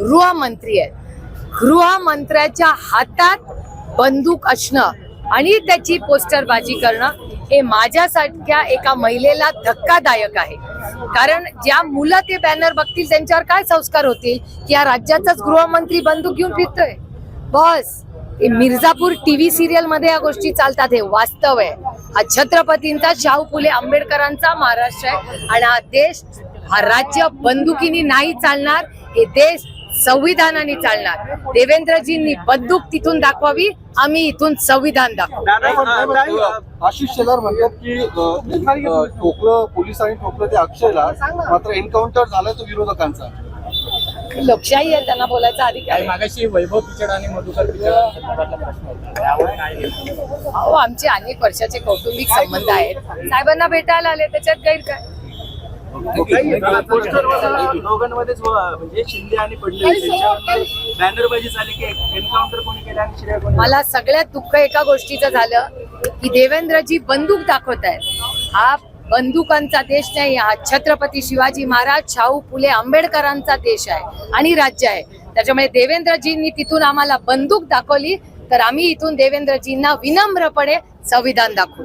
गृहमंत्री आहेत. गृहमंत्र्याच्या हातात बंदूक असणं आणि त्याची पोस्टरबाजी करणं हे माझ्यासारख्या एका महिलेला धक्कादायक आहे. कारण ज्या मुलं ते बॅनर बघतील त्यांच्यावर काय संस्कार होतील? की या राज्याचाच गृहमंत्री बंदूक घेऊन फिरतोय. बस. मिर्झापूर टीव्ही सिरियलमध्ये या गोष्टी चालतात हे वास्तव आहे. हा छत्रपतींचा शाहू फुले आंबेडकरांचा महाराष्ट्र आहे. आणि हा देश हा राज्य बंदुकीने नाही चालणार हे देश संविधानाने चालणार. देवेंद्रजींनी बंदूक तिथून दाखवावी आम्ही इथून संविधान दाखवू. आशिष शेलार म्हणतात की ठोकलं पोलिसांनी ठोकलं ते अक्षयला मात्र एन्काउंटर झाला तो विरोधकांचा. लोकशाही आहे त्यांना बोलायचा अधिकार काही आहे. मागाशी वैभव पिचड आणि मधुकर पिचड संदर्भातला प्रश्न होता. त्यावर काय केलं? अहो आमचे अनेक वर्षाचे कौटुंबिक संबंध आहेत. साहेबांना भेटायला आले त्याच्यात गैर काय दोघांमध्येच व- म्हणजे शिंदे आणि फडणवीस यांच्यावर बॅनरबाजी झाली की एन्काउंटर कोणी केलं आणि शिर्या कोणी मला सगळ्यात दुःख एका गोष्टीचं झालं की देवेंद्रजी बंदूक दाखवत आहेत. हा बंदुकांचा देश नाही हा छत्रपती शिवाजी महाराज शाहू फुले आंबेडकरांचा देश आहे आणि राज्य आहे. त्याच्यामुळे देवेंद्रजींनी तिथून आम्हाला बंदूक दाखवली तर आम्ही इथून देवेंद्रजींना विनम्रपणे संविधान दाखवू.